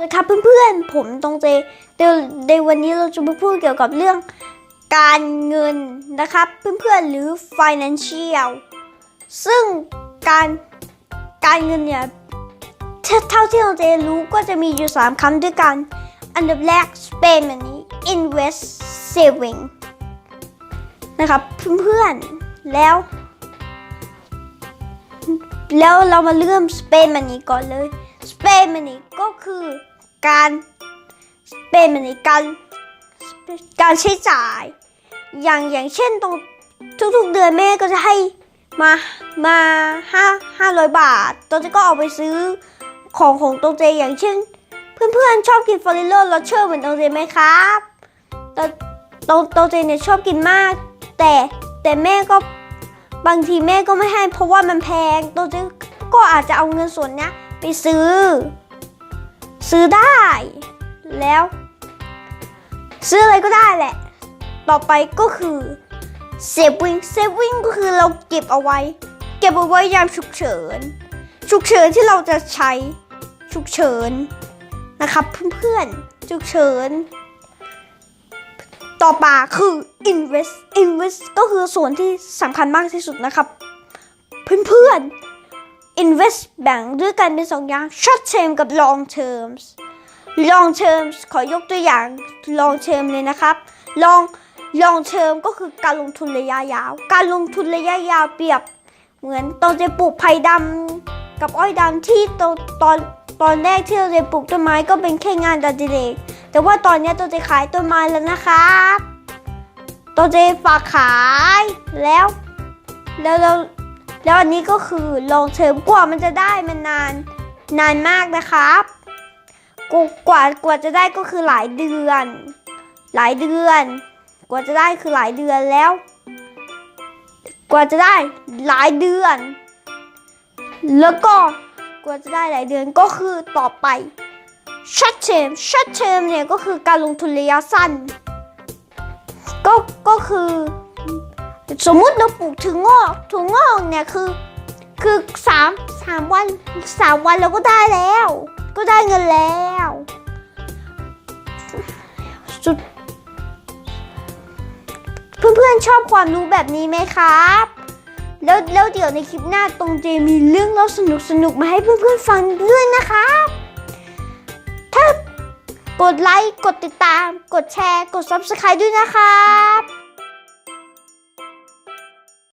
สวัสดีครับเพื่อนๆ ผมตรงเจเดี๋ยวในวันนี้เราจะมาพูดเกี่ยวกับเรื่องการเงินนะครับ เพื่อนๆหรือ financial ซึ่งการการเงินเนี่ยเท่าเท่าที่เราเจรู้ก็จะมีอยู่ 3คำด้วยกัน อันดับแรก spend money invest saving นะครับเพื่อนๆ แล้ว แล้วเรามาเริ่ม spend money ก่อนเลย spend money ก็คือการ spend money การการใช้จ่าย อย่างอย่างเช่นตรงทุกๆเดือนแม่ก็จะให้มามาห้าห้าร้อยบาทตัวเจก็เอาไปซื้อของของตรงเจอย่างเช่น เพื่อนๆชอบกินฟอริโลรสเชอร์เหมือนตรงเจไหมครับตรงตรงตรงเจเนี่ยชอบกินมาก แต่แต่แม่ก็บางทีแม่ก็ไม่ให้เพราะว่ามันแพงตัวเจก็อาจจะเอาเงินส่วนเนี้ย ไปซื้อ ซื้อได้ แล้ว ซื้ออะไรก็ได้แหละ ต่อไปก็คือ saving saving ก็คือเราเก็บเอาไว้ เก็บเอาไว้ยามฉุกเฉิน ฉุกเฉินที่เราจะใช้ฉุกเฉินนะครับเพื่อนๆฉุกเฉิน ต่อมาคือ invest invest ก็คือส่วนที่สำคัญมากที่สุดนะครับ เพื่อนๆ invest แบ่งด้วยกันเป็นสองอย่าง short term กับ long terms long Term ขอยกตัวอย่าง long term เลยนะครับ long long term ก็คือการลงทุนระยะยาว การลงทุนระยะยาวเปรียบ เหมือนตอนจะปลูกไผ่ดำกับอ้อยดำที่ตอนตอนตอนแรกที่เราจะปลูกต้นไม้ก็เป็นแค่งานดอดิเรกแต่ว่าตอนนี้ตัวจะขายต้นไม้แล้วนะครับตัวจะฝากขายแล้ว แล้วแล้ว แล้วอันนี้ก็คือลองเทอมกว่ามันจะได้มันนานนานมากนะครับกกว่ากว่าจะได้ก็คือหลายเดือน หลายเดือน กว่าจะได้คือหลายเดือนแล้ว กว่าจะได้หลายเดือน แล้วก็กว่าจะได้หลายเดือนก็คือต่อไป short term short term เนี่ยก็คือการลงทุนระยะสั้น ก็ก็คือ สมมุติเราปลูกถึงงอกถั่วงอกเนี่ยคือ คือสามสามวันสามวันเราก็ได้แล้ว ก็ได้เงินแล้วสุดเพื่อนๆชอบความรู้แบบนี้ไหมครับ แล้วแล้วเดี๋ยวในคลิปหน้าตรงเจมีเรื่องเล่าสนุกสนุกมาให้เพื่อนๆฟังด้วยนะครับ ถ้ากดไลค์ กดติดตาม กดแชร์ กด subscribe ด้วยนะครับ